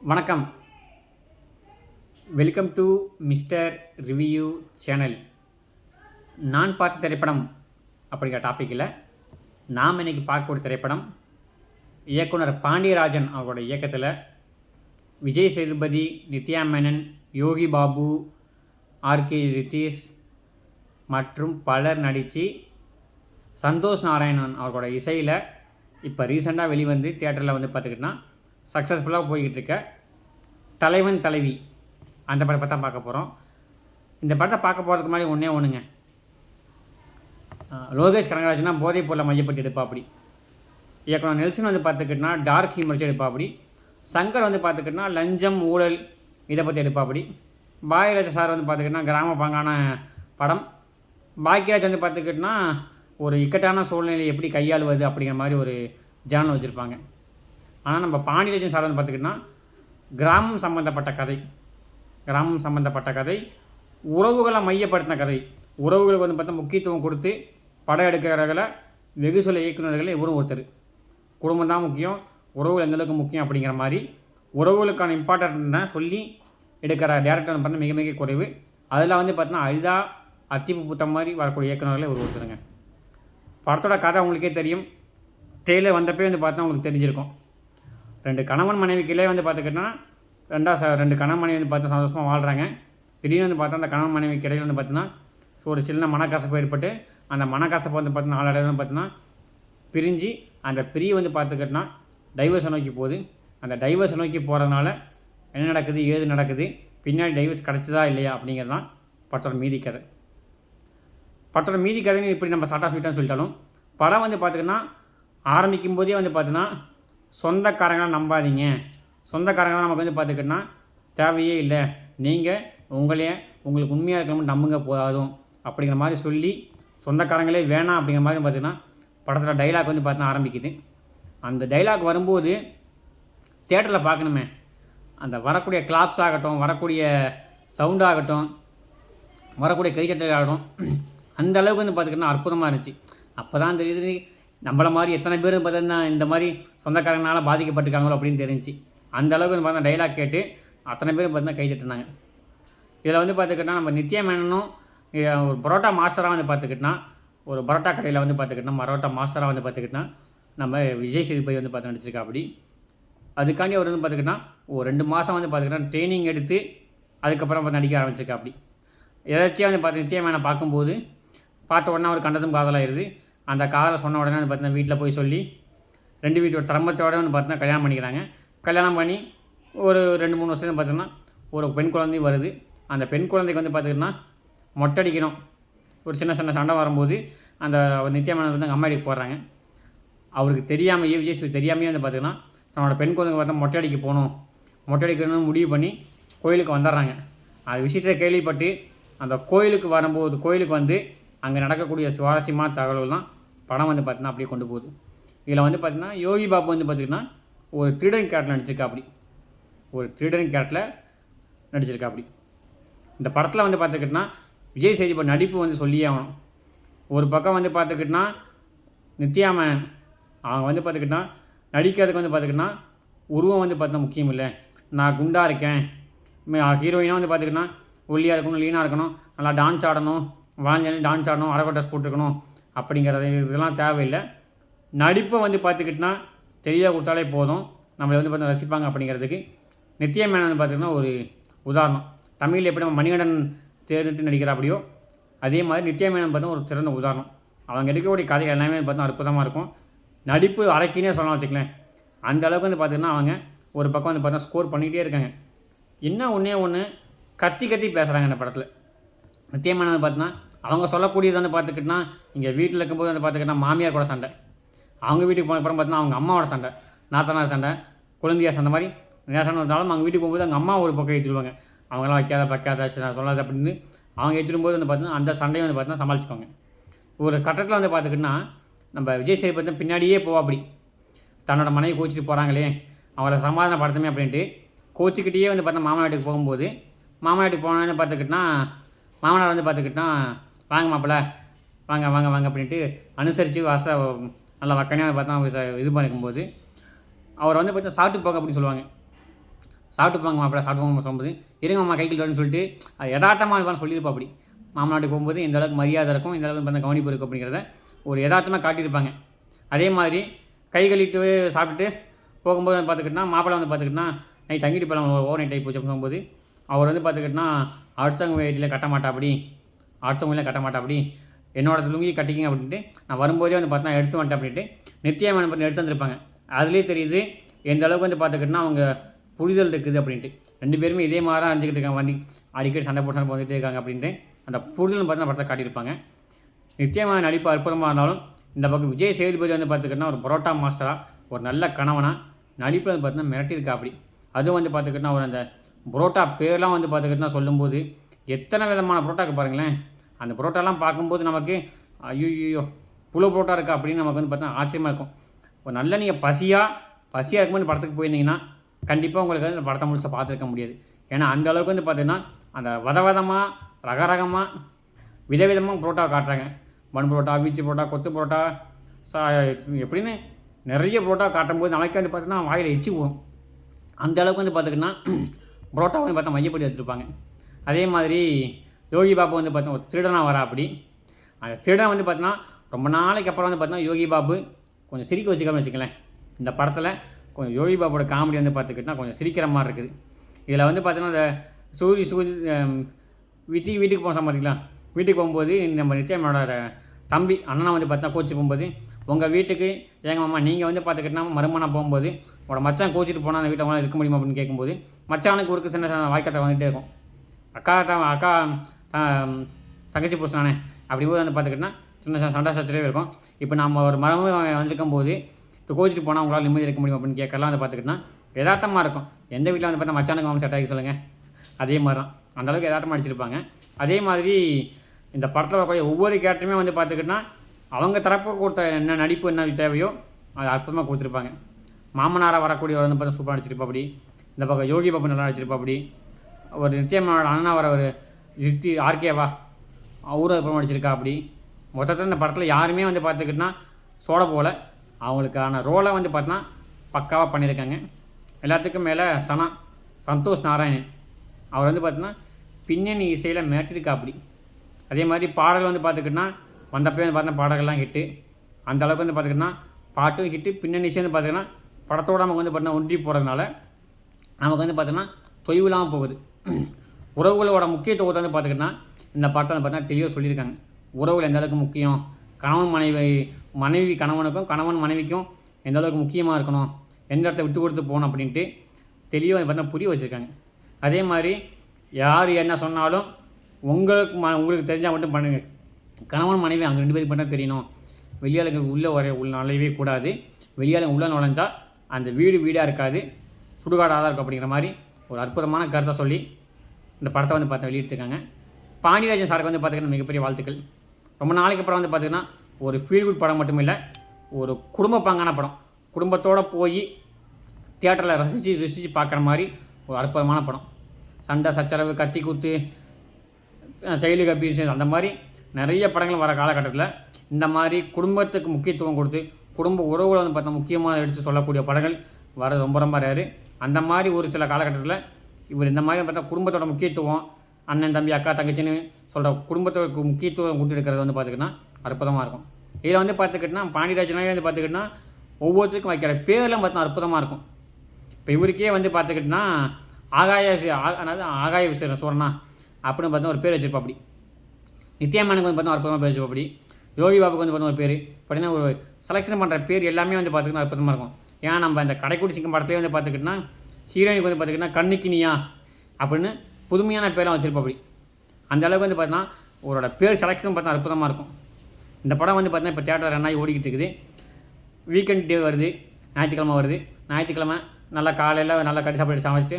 வணக்கம். Welcome to mister review channel நான் பார்த்த திரைப்படம் அப்படிங்கிற டாப்பிக்கில் நாம் இன்னைக்கு பார்க்கக்கூடிய திரைப்படம் இயக்குனர் பாண்டியராஜன் அவரோட இயக்கத்தில் விஜய் சேதுபதி நித்யா மேனன் யோகி பாபு ஆர்கே ரித்தீஷ் மற்றும் பலர் நடித்து சந்தோஷ் நாராயணன் அவர்களோட இசையில் இப்போ ரீசெண்டாக வெளிவந்து தியேட்டரில் வந்து பார்த்துக்கிட்டிங்கன்னா சக்ஸஸ்ஃபுல்லாக போய்கிட்டு இருக்க தலைவன் தலைவி. அந்த படத்தை தான் பார்க்க போகிறோம் இந்த படத்தை பார்க்க போகிறதுக்கு முன்னாடி ஒன்றே ஒன்றுங்க லோகேஷ் கனகராஜ்னா போதைப் பொருளை மையப்பட்டு எடுப்பாப்படி. இயக்குனர் நெல்சன் வந்து பார்த்துக்கிட்டனா டார்க் ஹியூமர்ஸ் எடுப்பாப்படி. சங்கர் வந்து பார்த்துக்கிட்டனா லஞ்சம் ஊழல் இதை பற்றி எடுப்பாப்படி. பாக்யராஜ் சார் வந்து பார்த்துக்கிட்டனா கிராம பாங்கான படம். பாக்யராஜ் வந்து பார்த்துக்கிட்டனா ஒரு இக்கட்டான சூழ்நிலையை எப்படி கையாளுவது அப்படிங்கிற மாதிரி ஒரு ஜேனல் வச்சுருப்பாங்க. ஆனால் நம்ம பாண்டியராஜன் சார் வந்து பார்த்துக்கிட்டினா கிராமம் சம்மந்தப்பட்ட கதை. கிராமம் சம்மந்தப்பட்ட கதை. உறவுகளை மையப்படுத்தின கதை. உறவுகளுக்கு வந்து பார்த்தா முக்கியத்துவம் கொடுத்து படம் எடுக்கிறவர்களை வெகு சில இயக்குநர்களை இவரும் ஒருத்தர். குடும்பம் தான் முக்கியம் உறவுகள் எந்தளவுக்கு முக்கியம் அப்படிங்கிற மாதிரி உறவுகளுக்கான இம்பார்ட்டன்ட்னா சொல்லி எடுக்கிற டேரக்டர் வந்து பார்த்தா மிக மிக குறைவு. அதில் வந்து பார்த்தீங்கன்னா அரிதா அத்திப்பு புத்த மாதிரி வரக்கூடிய இயக்குநர்களை இவர் ஒருத்தருங்க. படத்தோட கதை உங்களுக்கே தெரியும். ட்ரெயிலர் வந்தப்பே வந்து பார்த்தா உங்களுக்கு தெரிஞ்சிருக்கும். ரெண்டு கணவன் மனைவிக்குள்ளே வந்து பார்த்துக்கிட்டோன்னா ரெண்டா ச ரெண்டு கணவன் மனைவி வந்து பார்த்து சந்தோஷமாக வாழ்கிறாங்க திடீர்னு வந்து பார்த்தா அந்த கணவன் மனைவிக்கு இடையில வந்து பார்த்தீங்கன்னா ஒரு சின்ன மனக்கசப்பு ஏற்பட்டு அந்த மனக்கசப்பை வந்து பார்த்தீங்கன்னா நாலு வந்து பார்த்தீங்கன்னா பிரிஞ்சு அந்த பிரியை வந்து பார்த்துக்கிட்டோன்னா டைவர்ஸை நோக்கி போகுது. அந்த டைவர்ஸை நோக்கி போகிறதுனால என்ன நடக்குது ஏது நடக்குது பின்னாடி டைவர்ஸ் கிடச்சதா இல்லையா அப்படிங்கிறது தான் படத்தோட மீதி கதை. படத்தோட மீதி கதைன்னு இப்படி நம்ம ஷார்ட்டாக ஸ்வீட்டாக சொல்லிட்டாலும் படம் வந்து பார்த்திங்கன்னா ஆரம்பிக்கும் போதே வந்து பார்த்தீங்கன்னா சொந்தக்காரங்களாம் நம்பாதீங்க. சொந்தக்காரங்களாம் நமக்கு வந்து பார்த்துக்கிட்டோன்னா தேவையே இல்லை. நீங்கள் உங்களையே உங்களுக்கு உண்மையாக இருக்கணும் நம்புங்க போதாதும். அப்படிங்கிற மாதிரி சொல்லி சொந்தக்காரங்களே வேணாம் அப்படிங்கிற மாதிரி பார்த்திங்கன்னா படத்தில் டைலாக் வந்து பார்த்தீங்கன்னா ஆரம்பிக்குது. அந்த டைலாக் வரும்போது தேட்டரில் பார்க்கணுமே. அந்த வரக்கூடிய கிளாப்ஸ் ஆகட்டும் வரக்கூடிய சவுண்ட் ஆகட்டும் வரக்கூடிய கைத்தட்டல் ஆகட்டும் அந்த அளவுக்கு வந்து பார்த்துக்கிட்டோன்னா அற்புதமாக இருந்துச்சு. அப்போ தான் தெரியுது நம்மள மாதிரி எத்தனை பேர் பார்த்தீங்கன்னா இந்த மாதிரி சொந்தக்காரங்களால் பாதிக்கப்பட்டிருக்காங்களோ அப்படின்னு தெரிஞ்சுச்சு அந்த அளவுக்கு பார்த்தா டைலாக் கேட்டு அத்தனை பேரும் பார்த்தீங்கன்னா கை தட்டினாங்க. இதில் வந்து பார்த்துக்கிட்டா நம்ம நித்யா மேனனும் ஒரு பரோட்டா மாஸ்டராக வந்து பார்த்துக்கிட்டா ஒரு பரோட்டா கடையில் வந்து பார்த்துக்கிட்டா பரோட்டா மாஸ்டராக வந்து பார்த்துக்கிட்டா நம்ம விஜய் சேதுபதி வந்து பார்த்து நடிச்சிருக்கா அப்படி. அதுக்காண்டி அவர் வந்து பார்த்துக்கிட்டா ஒரு ரெண்டு மாதம் வந்து பார்த்துக்கிட்டா ட்ரைனிங் எடுத்து அதுக்கப்புறம் பார்த்து நடிக்க ஆரம்பிச்சிருக்கா அப்படி. எதாச்சியாக வந்து பார்த்து நித்யா மேனை பார்க்கும்போது பார்த்த உடனே அவர் கண்டதும் காதலாயிருது. அந்த காதலை சொன்ன உடனே வந்து பார்த்தீங்கன்னா வீட்டில் போய் சொல்லி ரெண்டு வீட்டோட தரம்பத்தோட வந்து பார்த்தீங்கன்னா கல்யாணம் பண்ணிக்கிறாங்க. கல்யாணம் பண்ணி ஒரு ரெண்டு மூணு வருஷம் பார்த்தீங்கன்னா ஒரு பெண் குழந்தையும் வருது. அந்த பெண் குழந்தைக்கு வந்து பார்த்திங்கன்னா மொட்டடிக்கணும். ஒரு சின்ன சின்ன சண்டை வரும்போது அந்த நித்யாமேனன் வந்து அம்மா அடிக்க போடுறாங்க அவருக்கு தெரியாமையே விஜய் சேதுபதி தெரியாமையே வந்து பார்த்திங்கன்னா தன்னோட பெண் குழந்தைங்க பார்த்தா மொட்டை அடிக்க போகணும். மொட்டை அடிக்கணும்னு முடிவு பண்ணி கோயிலுக்கு வந்துடுறாங்க. அது விஷயத்தை கேள்விப்பட்டு அந்த கோயிலுக்கு வரும்போது கோயிலுக்கு வந்து அங்கே நடக்கக்கூடிய சுவாரஸ்யமான தகவல்கள் தான் படம் வந்து பார்த்தீங்கன்னா அப்படியே கொண்டு போகுது. இதில் வந்து பார்த்திங்கன்னா யோகி பாபு வந்து பார்த்திங்கன்னா ஒரு திருடன் கேரக்டர் நடிச்சிருக்கா அப்படி. ஒரு திருடன் கேரக்டரில் நடிச்சிருக்கா அப்படி. இந்த படத்தில் வந்து பார்த்துக்கிட்டனா விஜய் சேதுபதி நடிப்பு வந்து சொல்லியே ஆகணும். ஒரு பக்கம் வந்து பார்த்துக்கிட்டனா நித்யா மேனன் அவங்க வந்து பார்த்துக்கிட்டா நடிக்கிறதுக்கு வந்து பார்த்துக்கிட்டனா உருவம் வந்து பார்த்தா முக்கியம் இல்லை. நான் குண்டாக இருக்கேன். ஹீரோயினாக வந்து பார்த்துக்கிட்டனா ஒல்லியாக இருக்கணும் லீனாக இருக்கணும் நல்லா டான்ஸ் ஆடணும் வாழ்ந்து டான்ஸ் ஆடணும் அரகோ ட்ரெஸ் போட்டுருக்கணும். அப்படிங்கிறது இதெல்லாம் தேவையில்லை. நடிப்பை வந்து பார்த்துக்கிட்டனா தெளிவாக கொடுத்தாலே போதும். நம்மளை வந்து பார்த்தா ரசிப்பாங்க அப்படிங்கிறதுக்கு. நித்யா மேனன் பார்த்திங்கன்னா ஒரு உதாரணம். தமிழில் எப்படி நம்ம மணிகண்டன் தேர்ந்தெடுத்து நடிக்கிறாப்படியோ அதே மாதிரி நித்யா மேனன் பார்த்தா ஒரு சிறந்த உதாரணம். அவங்க எடுக்கக்கூடிய கதை எல்லாமே பார்த்தா அற்புதமாக இருக்கும். நடிப்பு அரைக்கினே சொல்லலாம் வச்சுக்கலேன் அந்த அளவுக்கு வந்து பார்த்திங்கன்னா அவங்க ஒரு பக்கம் வந்து பார்த்தா ஸ்கோர் பண்ணிகிட்டே இருக்காங்க. என்ன ஒன்றே ஒன்று கத்தி கத்தி பேசுகிறாங்க இந்த படத்தில். நித்தியமான வந்து பார்த்தீங்கன்னா அவங்க சொல்லக்கூடியது வந்து பார்த்துக்கிட்டனா இங்கே வீட்டில் இருக்கும்போது வந்து பார்த்துக்கிட்டா மாமியார் கூட சண்டை. அவங்க வீட்டுக்கு போன அப்புறம் பார்த்தீங்கன்னா அவங்க அம்மாவோட சண்டை நாத்தனார் சண்டை குழந்தையா சண்டை மாதிரி நிறையா சண்டை வந்தாலும் அவங்க வீட்டுக்கு போகும்போது அவங்க அம்மா ஒரு பக்கம் ஏற்றிடுவாங்க அவங்களாம் வைக்காத பக்காத சொல்லாத அப்படின்னு அவங்க ஏற்றிடும்போது வந்து பார்த்தீங்கன்னா அந்த சண்டையை வந்து பார்த்தீங்கன்னா சமாளிச்சுக்கோங்க ஒரு கட்டத்தில் வந்து பார்த்துக்கிட்டனா நம்ம விஜய் சேதுபதி பின்னாடியே போவா அப்படி. தன்னோட மனைவி கோச்சிட்டு போகிறாங்களே அவங்கள சமாதானப்படுத்தமே அப்படின்ட்டு கோச்சிக்கிட்டே வந்து பார்த்தா மாமனார் வீட்டுக்கு போகும்போது மாமனார் வீட்டுக்கு போனோன்னு பார்த்துக்கிட்டனா மாமனார் வந்து பார்த்துக்கிட்டா வாங்க மாப்பிள்ள. வாங்க வாங்க வாங்க அப்படின்ட்டு அனுசரித்து வாச நல்லா வக்கனையாக பார்த்தா இது பண்ணிக்கும்போது அவர் வந்து பார்த்தா சாப்பிட்டு போங்க அப்படின்னு சொல்லுவாங்க. சாப்பிட்டு போங்க மாப்பிள்ள சாப்பிட்டு போங்க சொல்லும்போது இருங்க மாமா கைக்கு வரணும்னு சொல்லிட்டு அது யதார்த்தமாக இருப்பான்னு சொல்லியிருப்பா அப்படி. மாமனாட்டுக்கு போகும்போது இந்த அளவுக்கு மரியாதை இருக்கும் இந்த அளவுக்கு பார்த்தா கவனிப்பு இருக்கும் அப்படிங்கிறத ஒரு யதார்த்தமாக காட்டியிருப்பாங்க. அதே மாதிரி கை கழுவிட்டு சாப்பிட்டுட்டு போகும்போது வந்து பார்த்துக்கிட்டா மாப்பிள்ளை வந்து பார்த்துக்கிட்டா நைட் தங்கிட்டு போகலாம் ஓவர் நைட் ஆகி போச்சு போகும்போது அவர் வந்து பார்த்துக்கிட்டா அடுத்தவங்க வீட்டில் கட்ட மாட்டா அடுத்தவங்களையும் கட்ட மாட்டேன் அப்படி. என்னோட லுங்கி கட்டிக்கிங்க அப்படின்ட்டு நான் வரும்போதே வந்து பார்த்தா எடுத்து வந்துட்டேன் அப்படின்ட்டு நித்தியமான பண்ணி எடுத்து வந்திருப்பாங்க. அதுலேயே தெரியுது எந்த அளவுக்கு வந்து பார்த்துக்கிட்டோன்னா அவங்க புரிதல் இருக்குது அப்படின்ட்டு. ரெண்டு பேருமே இதே மாதிரி தான் அணிஞ்சிக்கிட்டு இருக்காங்க வண்டி. அடிக்கடி சண்டை போட்டு சண்டை போட்டுட்டே இருக்காங்க அப்படின்ட்டு அந்த புரிதல் பார்த்து படத்தை காட்டியிருப்பாங்க. நிச்சயமாக நடிப்பு அற்புதமாக இருந்தாலும் இந்த பக்கம் விஜய் சேதுபதி வந்து பார்த்துக்கிட்டோன்னா ஒரு பரோட்டா மாஸ்டராக ஒரு நல்ல கணவனாக நடிப்பில் வந்து பார்த்தீங்கன்னா மிரட்டியிருக்கா அப்படி. அதுவும் வந்து பார்த்துக்கிட்டோன்னா ஒரு அந்த புரோட்டா பேர்லாம் வந்து பார்த்துக்கிட்டோன்னா சொல்லும்போது எத்தனை விதமான புரோட்டாக்கு பாருங்களேன். அந்த புரோட்டாலாம் பார்க்கும்போது நமக்கு ஐயோ புழு புரோட்டா இருக்கா அப்படின்னு நமக்கு வந்து பார்த்தா ஆச்சரியமாக இருக்கும். ஒரு நல்ல நீங்கள் பசியாக பசியாக இருக்கும்போது படத்துக்கு போயிருந்தீங்கன்னா கண்டிப்பாக உங்களுக்கு வந்து படத்தை முழுசாக பார்த்துருக்க முடியாது. ஏன்னா அந்த அளவுக்கு வந்து பார்த்தீங்கன்னா அந்த வத ரகரகமாக ரக ரகமாக விதவிதமாக புரோட்டா காட்டுறாங்க. பன் புரோட்டா வீச்சு புரோட்டா கொத்து புரோட்டா சா எப்படின்னு நிறைய புரோட்டா காட்டும்போது நமக்கு வந்து பார்த்தீங்கன்னா வாயில் எச்சி போகும். அந்த அளவுக்கு வந்து பார்த்துக்கிட்டா புரோட்டா வந்து பார்த்தா மையப்படி எடுத்துருப்பாங்க அதே மாதிரி யோகி பாபு வந்து பார்த்தா ஒரு திருடனாக வரா அப்படி. அந்த திருடன் வந்து பார்த்தீங்கன்னா ரொம்ப நாளைக்கு அப்புறம் வந்து பார்த்தீங்கன்னா யோகி பாபு கொஞ்சம் சிரிக்க வச்சுக்காம வச்சுக்கலேன் இந்த படத்தில் கொஞ்சம் யோகி பாபோட காமெடி வந்து பார்த்துக்கிட்டா கொஞ்சம் சிரிக்கிற மாதிரி இருக்குது. இதில் வந்து பார்த்தீங்கன்னா இந்த சூரி சூரி வீட்டுக்கு வீட்டுக்கு போக சம்பாதிக்கலாம் வீட்டுக்கு போகும்போது நம்ம நித்யாமோட தம்பி அண்ணனை வந்து பார்த்தா கோச்சு போகும்போது உங்கள் வீட்டுக்கு ஏங்க மாமா நீங்கள் வந்து பார்த்துக்கிட்டா மருமனாக போகும்போது உங்களோட மச்சான் கோச்சிட்டு போனால் அந்த வீட்டை அவங்களால இருக்க முடியுமா? அப்படின்னு கேட்கும்போது மச்சானுக்கு ஒரு சின்ன சின்ன வாய்க்கத்தை வந்துகிட்டே இருக்கும். அக்கா தான் அக்கா தங்கச்சி புருஷனானே அப்படி போது வந்து பார்த்துக்கிட்டா சின்ன சண்டை சச்சரவே இருக்கும். இப்போ நம்ம ஒரு மரம் வந்திருக்கும் போது இப்போ கோச்சிட்டு போனால் உங்களால் நிம்மதி இருக்க முடியும் அப்படின்னு கேட்கலாம் வந்து பார்த்துக்கிட்டா யதார்த்தமாக இருக்கும். எந்த வீட்டில் வந்து பார்த்தா மச்சானுக்கு மாமா செட் ஆகி சொல்லுங்கள் அதே மாதிரி தான் அந்தளவுக்கு யதார்த்தமாக அடிச்சிருப்பாங்க அதே மாதிரி இந்த படத்தில் வரக்கூடிய ஒவ்வொரு கேரக்டருமே வந்து பார்த்துக்கிட்டா அவங்க தரப்பு கொடுத்த என்ன நடிப்பு என்ன தேவையோ அது அற்புதமாக கொடுத்துருப்பாங்க. மாமனாராக வரக்கூடிய வந்து பார்த்தா சூப்பராக நடிச்சிருப்பா அப்படி இந்த பக்கம் யோகி பாபு நல்லா அடிச்சிருப்பா அப்படி ஒரு நிச்சயமான அண்ணன் வர ஒரு ஜித்தி ஆர்கேவா அவரும் அப்புறம் நடிச்சிருக்கா அப்படி. மொத்தத்தில் இந்த படத்தில் யாருமே வந்து பார்த்துக்கிட்டா சோட போல. அவங்களுக்கான ரோலை வந்து பார்த்தோன்னா பக்காவாக பண்ணியிருக்காங்க. எல்லாத்துக்கும் மேலே சனா சந்தோஷ் நாராயணன். அவர் வந்து பார்த்தோன்னா பின்னணி இசையில் மிரட்டிருக்கா அப்படி. அதே மாதிரி பாடல் வந்து பார்த்துக்கிட்டா வந்தப்பே வந்து பார்த்தா பாடல்கள்லாம் ஹிட்டு அந்த அளவுக்கு வந்து பார்த்துக்கிட்டா பாட்டும் ஹிட்டு பின்னணி இசை வந்து பார்த்திங்கன்னா படத்தோடு நமக்கு வந்து பார்த்தோன்னா ஒன்றி போகிறதுனால நமக்கு வந்து பார்த்தோன்னா தொய்வு இல்லாமல் போகுது. உறவுகளோட முக்கியத்துவத்தை வந்து பார்த்துக்கிட்டா இந்த படத்தை வந்து தெளிவாக சொல்லியிருக்காங்க. உறவுகள் எந்த அளவுக்கு முக்கியம்? கணவன் மனைவி மனைவி கணவனுக்கும் கணவன் மனைவிக்கும் எந்த அளவுக்கு முக்கியமாக இருக்கணும்? எந்த இடத்த விட்டு கொடுத்து போகணும் அப்படின்ட்டு தெளிவாக பார்த்தா புரிய வச்சுருக்காங்க. அதே மாதிரி யார் என்ன சொன்னாலும் உங்களுக்கு ம உங்களுக்கு தெரிஞ்சால் மட்டும் பண்ணுங்கள் கணவன் மனைவி அங்கே ரெண்டு பேருக்கு மட்டும் தெரியணும். வெளியாளுங்க உள்ளே வர உள்ள நுழையவே கூடாது. வெளியாளுங்க உள்ளே நுழைஞ்சா அந்த வீடு வீடாக இருக்காது. சுடுகாடாக தான் இருக்கும் அப்படிங்கிற மாதிரி ஒரு அற்புதமான கருத்தை சொல்லி இந்த படத்தை வந்து பார்த்து வெளியிட்டிருக்காங்க. பாண்டியராஜன் சாருக்கு வந்து பார்த்திங்கன்னா மிகப்பெரிய வாழ்த்துக்கள். ரொம்ப நாளைக்கு அப்புறம் வந்து பார்த்திங்கன்னா ஒரு ஃபீல் குட் படம் மட்டும் இல்லை ஒரு குடும்ப பங்கான படம். குடும்பத்தோடு போய் தியேட்டரில் ரசித்து ரசித்து பார்க்குற மாதிரி ஒரு அற்புதமான படம். சண்டை சச்சரவு கத்தி குத்து சைல்டு கபீர் அந்த மாதிரி நிறைய படங்கள் வர காலகட்டத்தில் இந்த மாதிரி குடும்பத்துக்கு முக்கியத்துவம் கொடுத்து குடும்ப உறவுகளை வந்து பார்த்தா முக்கியமாக எடுத்து சொல்லக்கூடிய படங்கள் வர ரொம்ப ரொம்ப ரேரு. அந்த மாதிரி ஒரு சில காலகட்டத்தில் இவர் இந்த மாதிரி பார்த்தா குடும்பத்தோட முக்கியத்துவம் அண்ணன் தம்பி அக்கா தங்கச்சின்னு சொல்கிற குடும்பத்துக்கு முக்கியத்துவம் கொடுத்துருக்கிறது வந்து பார்த்துக்கிட்டா அற்புதமாக இருக்கும். இதில் வந்து பார்த்துக்கிட்டா பாண்டியராஜனாவே வந்து பார்த்துக்கிட்டா ஒவ்வொருத்தருக்கும் வைக்கிற பேரெல்லாம் பார்த்தா அற்புதமாக இருக்கும். இப்போ இவருக்கே வந்து பார்த்துக்கிட்டா ஆகாய ஆ- அதாவது ஆகாய விசேஷ சோழனா அப்படின்னு பார்த்தா ஒரு பேர் வச்சிருப்பா அப்படி நித்யாமனுக்கு வந்து பார்த்தா அற்புதமாக பேர் வச்சிருப்பா அப்படி யோகி பாபுக்கு வந்து பார்த்தா ஒரு பேர். அப்படின்னா ஒரு செலெக்ஷன் பண்ணுற பேர் எல்லாமே வந்து பார்த்துக்கிட்டா அற்புதமாக இருக்கும். ஏன்னா நம்ம இந்த கடைக்குடி சிங்கம் படத்தையே வந்து பார்த்துக்கிட்டோன்னா ஹீரோயினுக்கு வந்து பார்த்துக்கிட்டா கண்ணுக்கினியா அப்படின்னு புதுமையான பேரெலாம் வச்சுருப்போம் அப்படி. அந்த அளவுக்கு வந்து பார்த்தீங்கன்னா அவரோட பேர் செலெக்ஷன் பார்த்தா அற்புதமாக இருக்கும். இந்த படம் வந்து பார்த்தீங்கன்னா இப்போ தேட்டர் ரன் ஆகி ஓடிக்கிட்டு இருக்குது. வீக்கெண்ட் டே வருது ஞாயிற்றுக்கிழமை வருது. ஞாயிற்றுக்கிழமை நல்லா காலையில் நல்லா கட்டி சாப்பாடு சமைச்சிட்டு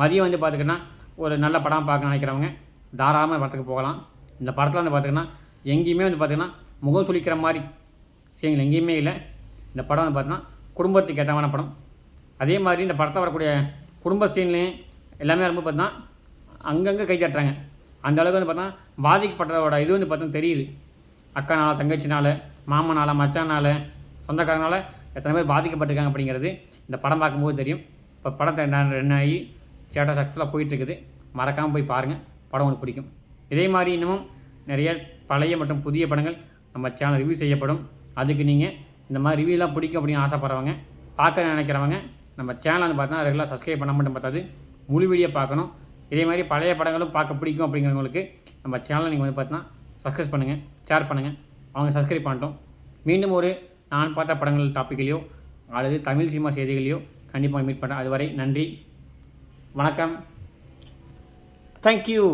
மதியம் வந்து பார்த்துக்கிட்டா ஒரு நல்ல படம் பார்க்க நினைக்கிறவங்க தாராளமாக படத்துக்கு போகலாம். இந்த படத்தில் வந்து பார்த்திங்கன்னா எங்கேயுமே வந்து பார்த்திங்கன்னா முகம் சுளிக்கிற மாதிரி சரிங்களா எங்கேயுமே இல்லை. இந்த படம் வந்து பார்த்தீங்கன்னா குடும்பத்துக்கு ஏற்றமான படம். அதே மாதிரி இந்த படத்தை வரக்கூடிய குடும்ப சீன்லேயும் எல்லாமே ரொம்ப பார்த்தோன்னா அங்கங்கே கை தட்டுறாங்க. அந்த அளவுக்கு வந்து பார்த்தா பாதிக்கப்பட்டதோட இது வந்து பார்த்தா தெரியுது. அக்கானால தங்கச்சினால மாமனால மச்சானால சொந்தக்காரனால் எத்தனை பேர் பாதிக்கப்பட்டிருக்காங்க அப்படிங்கிறது இந்த படம் பார்க்கும்போது தெரியும். இப்போ படத்தை நான் ஆகி சேட்டா சக்ஸஸ்ஃபுல்லாக போயிட்டுருக்குது. மறக்காமல் போய் பாருங்கள் படம் உங்களுக்கு பிடிக்கும். இதே மாதிரி இன்னமும் நிறைய பழைய மற்றும் புதிய படங்கள் நம்ம சேனல் ரிவ்யூ செய்யப்படும். அதுக்கு நீங்கள் இந்த மாதிரி ரிவ்யூலாம் பிடிக்கும் அப்படின்னு ஆசைப்பட்றவங்க பார்க்க நினைக்கிறவங்க நம்ம சேனல் வந்து பார்த்தீங்கன்னா ரெகுலராக சப்ஸ்கிரைப் பண்ண மட்டும் பார்த்தாது முழு வீடியோ பார்க்கணும். இதே மாதிரி பழைய படங்களும் பார்க்க பிடிக்கும் அப்படிங்கிறவங்களுக்கு நம்ம சேனலை நீங்கள் வந்து பார்த்தீங்கன்னா சக்ஸஸ் பண்ணுங்கள் ஷேர் பண்ணுங்கள் அவங்க சப்ஸ்கிரைப் பண்ணிட்டோம். மீண்டும் ஒரு நான் பார்த்த படங்கள் டாப்பிக்லையோ அல்லது தமிழ் சினிமா செய்திகளையோ கண்டிப்பாக மீட் பண்ணுறேன் அதுவரை நன்றி. வணக்கம். தேங்க்யூ